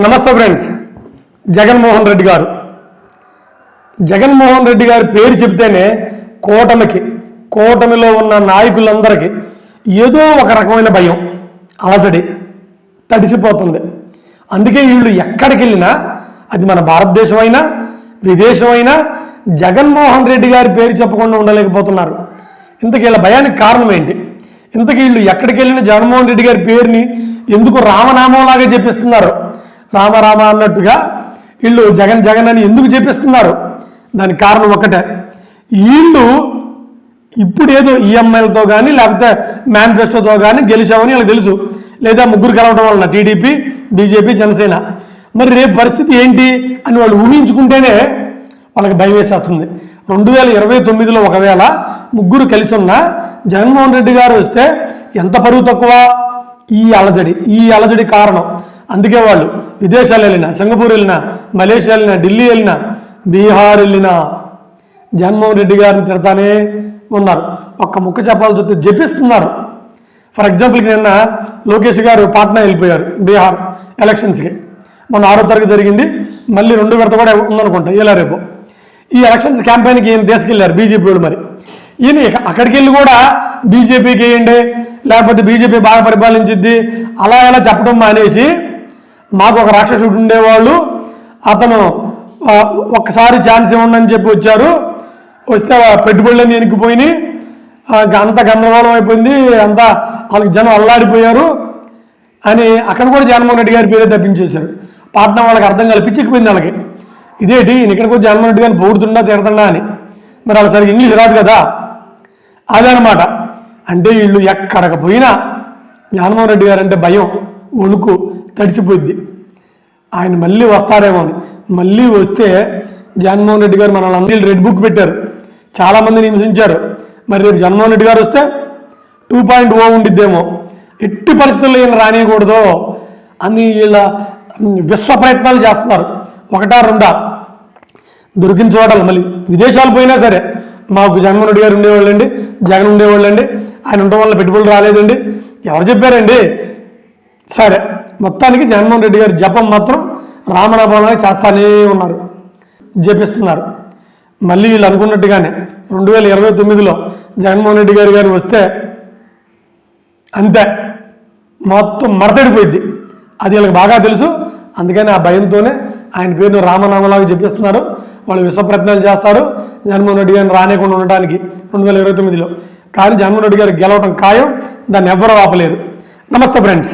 నమస్తే ఫ్రెండ్స్. జగన్మోహన్ రెడ్డి గారు. జగన్మోహన్ రెడ్డి గారి పేరు చెప్తేనే కూటమికి కూటమిలో ఉన్న నాయకులందరికీ ఏదో ఒక రకమైన భయం అలసడి తడిసిపోతుంది. అందుకే వీళ్ళు ఎక్కడికి వెళ్ళినా అది మన భారతదేశం అయినా విదేశం అయినా జగన్మోహన్ రెడ్డి గారి పేరు చెప్పకుండా ఉండలేకపోతున్నారు. ఇంతకీ వీళ్ళ భయానికి కారణం ఏంటి? ఇంతకీ వీళ్ళు ఎక్కడికి వెళ్ళిన జగన్మోహన్ రెడ్డి గారి పేరుని ఎందుకు రామనామంలాగా చెప్పిస్తున్నారు? రామరామ అన్నట్టుగా వీళ్ళు జగన్ జగన్ అని ఎందుకు చెప్పిస్తున్నారు? దానికి కారణం ఒకటే వీళ్ళు ఇప్పుడు ఏదో ఈఎంఐలతో కానీ లేకపోతే మేనిఫెస్టోతో కానీ గెలిచామని వాళ్ళకి తెలుసు. లేదా ముగ్గురు కలవడం వలన టీడీపీ బీజేపీ జనసేన. మరి రేపు పరిస్థితి ఏంటి అని వాళ్ళు ఊహించుకుంటేనే వాళ్ళకి భయం వేసేస్తుంది. రెండు వేల ఇరవై తొమ్మిదిలో ఒకవేళ ముగ్గురు కలిసి ఉన్న జగన్మోహన్ రెడ్డి గారు వస్తే ఎంత పరువు తక్కువ? ఈ అలజడి. ఈ అలజడి కారణం. అందుకే వాళ్ళు విదేశాలు వెళ్ళినా సింగపూర్ వెళ్ళినా మలేషియా వెళ్ళినా ఢిల్లీ వెళ్ళినా బీహార్ వెళ్ళినా జగన్మోహన్ రెడ్డి గారిని తిడతానే ఉన్నారు. ఒక్క ముక్క చెప్పాల్సి వస్తే జపిస్తున్నారు. ఫర్ ఎగ్జాంపుల్కి నిన్న లోకేష్ గారు పాట్నా వెళ్ళిపోయారు బీహార్ ఎలక్షన్స్కి. మొన్న ఆరో తారీఖు జరిగింది. మళ్ళీ రెండు విడత కూడా ఉందనుకుంటా ఇలా రేపు. ఈ ఎలక్షన్స్ క్యాంపెయిన్కి ఈయన తీసుకెళ్ళారు బీజేపీ వాళ్ళు మరి. ఈయన ఇక- అక్కడికి వెళ్ళి కూడా బీజేపీకి వేయండి లేకపోతే బీజేపీ బాగా పరిపాలించిద్ది అలా ఎలా చెప్పడం మానేసి మాకు ఒక రాక్షసుడు ఉండేవాళ్ళు. అతను ఒక్కసారి ఛాన్స్ ఇవ్వండి అని చెప్పి వచ్చారు. వస్తే పెట్టుబడులు పెట్టుబడులన్నీ ఎనికిపోయినాయి. అంత గందరగోళం అయిపోయింది. అంతా వాళ్ళకి జనం అల్లాడిపోయారు అని అక్కడ కూడా జగన్మోహన్ రెడ్డి గారి పేరే తప్పించేశారు. పాట్నా వాళ్ళకి అర్థం కల్పించకపోయింది వాళ్ళకి. ఇదేంటి? ఈయన ఇక్కడికి కూడా జగన్మోహన్ రెడ్డి గారిని పొగుడుతుండా తిడతండా అని. మరి అలా సరిగ్గా ఇంగ్లీష్ రాదు కదా. అదనమాట అంటే వీళ్ళు ఎక్కడికి పోయినా జగన్మోహన్ రెడ్డి గారు అంటే భయం ఒణుకు తడిసిపోద్ది. ఆయన మళ్ళీ వస్తారేమో అని. మళ్ళీ వస్తే జగన్మోహన్ రెడ్డి గారు మన అందరూ రెడ్ బుక్ పెట్టారు చాలామందిని హింసించారు. మరి రేపు జగన్మోహన్ రెడ్డి గారు వస్తే టూ పాయింట్ ఓ ఉండిద్దేమో. ఎట్టి పరిస్థితుల్లో ఈయన రానియకూడదు అని వీళ్ళ విశ్వ ప్రయత్నాలు చేస్తున్నారు. ఒకటా రెండా? దొరికిన చోటలు మళ్ళీ. విదేశాలు పోయినా సరే మాకు జగన్మోహన్ రెడ్డి గారు ఉండేవాళ్ళండి జగన్ ఉండేవాళ్ళండి. ఆయన ఉండడం వల్ల పెట్టుబడులు రాలేదండి. ఎవరు చెప్పారండి? సరే మొత్తానికి జగన్మోహన్ రెడ్డి గారు జపం మాత్రం రామనాభాలని చేస్తానే ఉన్నారు జపిస్తున్నారు. మళ్ళీ వీళ్ళు అనుకున్నట్టుగానే రెండు వేల ఇరవై తొమ్మిదిలో జగన్మోహన్ రెడ్డి గారి గారు వస్తే అంతే మొత్తం మరతడిపోయింది అది వీళ్ళకి బాగా తెలుసు అందుకని ఆ భయంతోనే ఆయన పేరును రామనామలాగా చెప్పిస్తున్నారు వాళ్ళు విశ్వ చేస్తారు జగన్మోహన్ రెడ్డి గారిని రానేకుండా ఉండటానికి రెండు వేల ఇరవై తొమ్మిదిలో. కానీ జగన్మోహన్ రెడ్డి గారు గెలవడం ఖాయం దాన్ని ఎవ్వరూ ఆపలేరు. నమస్తే ఫ్రెండ్స్.